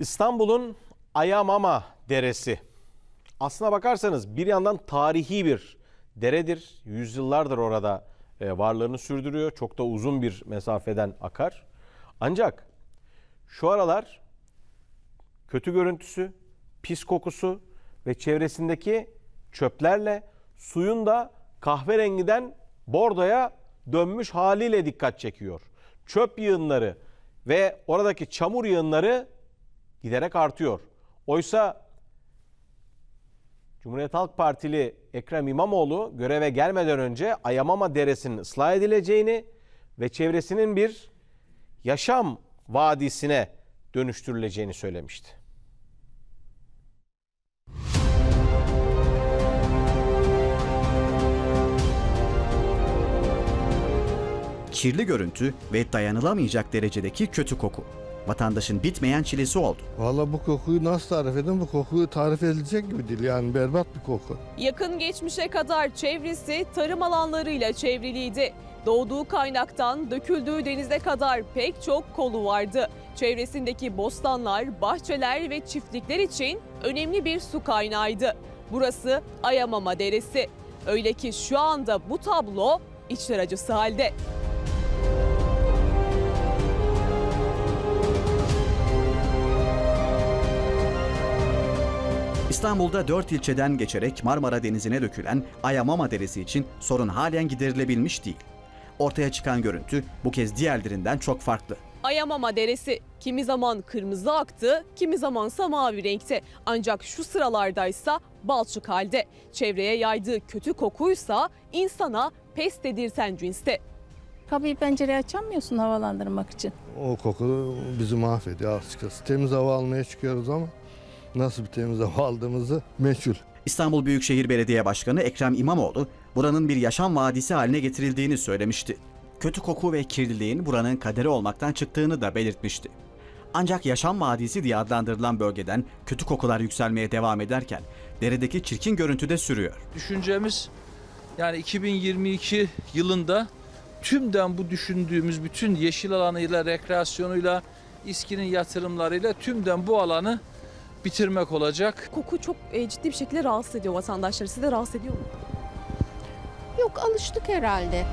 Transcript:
İstanbul'un Ayamama Deresi. Aslına bakarsanız bir yandan tarihi bir deredir. Yüzyıllardır orada e, varlığını sürdürüyor. Çok da uzun bir mesafeden akar. Ancak şu aralar kötü görüntüsü, pis kokusu ve çevresindeki çöplerle suyun da kahverengiden bordoya dönmüş haliyle dikkat çekiyor. Çöp yığınları ve oradaki çamur yığınları giderek artıyor. Oysa Cumhuriyet Halk Partili Ekrem İmamoğlu göreve gelmeden önce Ayamama Deresi'nin ıslah edileceğini ve çevresinin bir yaşam vadisine dönüştürüleceğini söylemişti. Kirli görüntü ve dayanılamayacak derecedeki kötü koku. Vatandaşın bitmeyen çilesi oldu. Vallahi bu kokuyu nasıl tarif edeyim? Bu kokuyu tarif edilecek gibi değil. Yani berbat bir koku. Yakın geçmişe kadar çevresi tarım alanlarıyla çevriliydi. Doğduğu kaynaktan döküldüğü denize kadar pek çok kolu vardı. Çevresindeki bostanlar, bahçeler ve çiftlikler için önemli bir su kaynağıydı. Burası Ayamama Deresi. Öyle ki şu anda bu tablo içler acısı halde. İstanbul'da 4 ilçeden geçerek Marmara Denizi'ne dökülen Ayamama Deresi için sorun halen giderilebilmiş değil. Ortaya çıkan görüntü bu kez diğerlerinden çok farklı. Ayamama Deresi kimi zaman kırmızı aktı, kimi zamansa mavi renkte. Ancak şu sıralardaysa balçık halde. Çevreye yaydığı kötü kokuysa insana pes dedirten cinste. Kapıyı pencereyi açamıyorsun havalandırmak için. O koku bizi mahvediyor açıkçası. Temiz hava almaya çıkıyoruz ama nasıl bir temiz hava aldığımızı meçhul. İstanbul Büyükşehir Belediye Başkanı Ekrem İmamoğlu buranın bir yaşam vadisi haline getirildiğini söylemişti. Kötü koku ve kirliliğin buranın kaderi olmaktan çıktığını da belirtmişti. Ancak yaşam vadisi diye adlandırılan bölgeden kötü kokular yükselmeye devam ederken deredeki çirkin görüntü de sürüyor. Düşüncemiz yani 2022 yılında tümden bu düşündüğümüz bütün yeşil alanıyla, rekreasyonuyla, İSKİ'nin yatırımlarıyla tümden bu alanı bitirmek olacak. Koku çok e, ciddi bir şekilde rahatsız ediyor vatandaşları. Sizi de rahatsız ediyor mu? Yok alıştık herhalde.